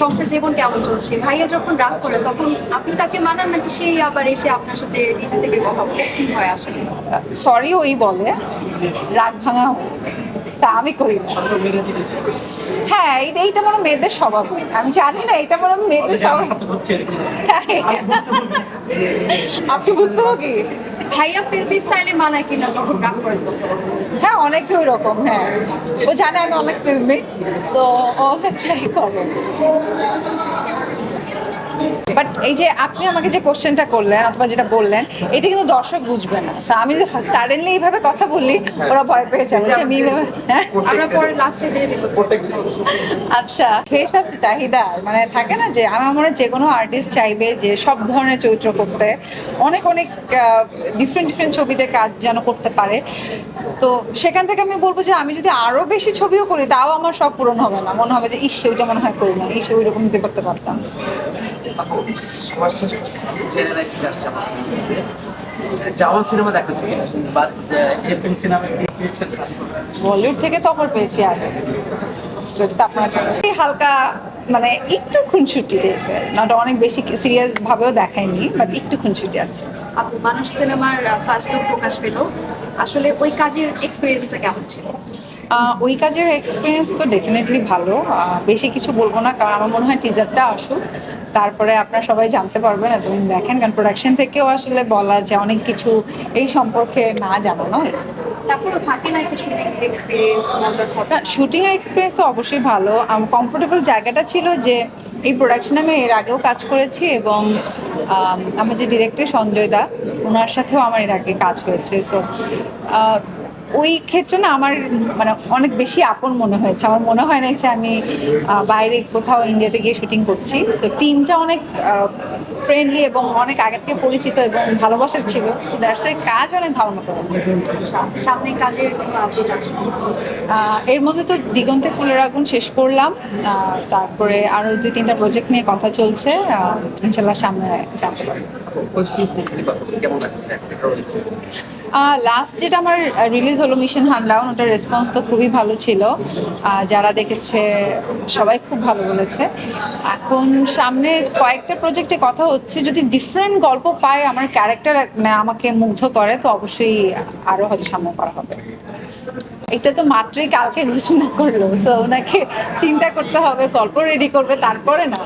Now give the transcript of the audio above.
সংসার জীবন কেমন চলছে? ভাইয়া যখন রাগ করে তখন আপনি তাকে মানান নাকি সেই আবার এসে আপনার সাথে নিজে থেকে কথা বলে? কি হয় আসলে? সরি ওই বলে। রাগ ভাঙা তা আমি করি না। হ্যাঁ এইটা এইটা মনে মেয়েদের স্বভাব। আমি জানি না এটা মনে মেয়েদের স্বভাব। আপনি ভুক্তভোগী ভাইয়া ফিল্মি স্টাইলে মানায় কিনা যখন রাগ করে তখন? হ্যাঁ অনেকটা ওই রকম হ্যাঁ। ও জানে আমি অনেক ফিল্মি সো ও ট্রাই করে বাট এই যে আপনি আমাকে যে কোশ্চেনটা করলেন অথবা যেটা বললেন এটা কিন্তু দর্শক বুঝবে না। So, আমি যদি সাডেনলি এইভাবে কথা বললি ওরা ভয় পেয়ে যাবে যে আমি এইভাবে হ্যাঁ? আমরা পরে লাস্টে দিয়ে দেবো। আচ্ছা শেষ আছে চাহিদা। মানে থাকে না যে আমার মনে হয় যে কোনো আর্টিস্ট চাইবে যে সব ধরনের চরিত্র করতে। অনেক অনেক ডিফারেন্ট ডিফারেন্ট ছবিতে কাজ যেন করতে পারে। তো সেখান থেকে আমি বলব যে আমি যদি আরও বেশি ছবিও করি তাও আমার সব পূরণ হবে না। মনে হবে যে ইস ওইটা মনে হয় করি না। ইস ওই রকম দিতে করতে পারতাম। জাওয়ান সিনেমা দেখেছি করবেন বলিউড থেকে তো অফার পেয়েছি আগে। সেটা আপনারা হালকা মানে একটু খুনসুটি টাইপের নট অনেক বেশি সিরিয়াস ভাবেও দেখায়নি বাট একটু খুনসুটি আছে। আপু মানুষ সিনেমার ফার্স্ট লুক প্রকাশ পেল। আসলে ওই কাজের এক্সপিরিয়েন্সটা কেমন ছিল? ওই কাজের এক্সপিরিয়েন্স তো ডেফিনেটলি ভালো। বেশি কিছু বলব না কারণ আমার মনে হয় টিজারটা আসুক। তারপরে আপনারা সবাই জানতে পারবেন এবং দেখেন কারণ প্রোডাকশন থেকেও আসলে বলা যে অনেক কিছু এই সম্পর্কে না জানো নয়। শুটিং এর এক্সপিরিয়েন্স তো অবশ্যই ভালো। কমফোর্টেবল জায়গাটা ছিল যে এই প্রোডাকশনে আমি এর আগেও কাজ করেছি এবং আমার যে ডিরেক্টর সঞ্জয় দা ওনার সাথেও আমার এর আগে কাজ হয়েছে। সো ওই ক্ষেত্রে না আমার মানে অনেক বেশি আপন মনে হয়েছে। আমার মনে হয় না যে আমি বাইরে কোথাও ইন্ডিয়াতে গিয়ে শুটিং করছি। সো টিমটা অনেক ফ্রেন্ডলি এবং অনেক আগে থেকে পরিচিত এবং ভালোবাসার ছিল। সো দ্যাটস কাজ অনেক ভালো মতো হয়েছে আচ্ছা, সামনে কাজের কোনো আপডেট আছে? এর মধ্যে তো দিগন্তে ফুলের আগুন শেষ করলাম। তারপরে আরও দুই তিনটা প্রজেক্ট নিয়ে কথা চলছে। ইনশাল্লাহ সামনে জানতে পারব। লাস্ট যেটা আমার রিলিজ হলো মিশন হান্ডাউন ওটার রেসপন্স তো খুবই ভালো ছিল। যারা দেখেছে সবাই খুব ভালো বলেছে। এখন সামনে কয়েকটা প্রজেক্টে কথা হচ্ছে। যদি ডিফারেন্ট গল্প পায় আমার ক্যারেক্টার আমাকে মুগ্ধ করে, তো অবশ্যই আরও হয়তো সামনে করা হবে। এটা তো মাত্রই কালকে ঘোষণা করল সো ওনাকে চিন্তা করতে হবে, গল্প রেডি করবে, তারপরে না।